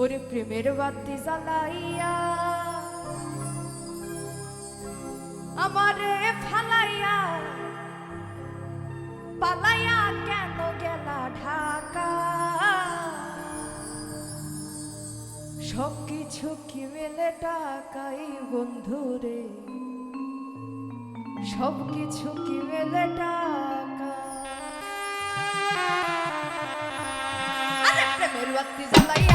ওরে প্রেমের বাতি জ্বালাইয়া আমারে ফালাইয়া পালাইয়া কেন গেলা ঢাকা সব কিছু কি মেলে টাকাই বন্ধুরে সব কিছু কি মেলে টাকা আরে প্রেমের বাতি জ্বালাইয়া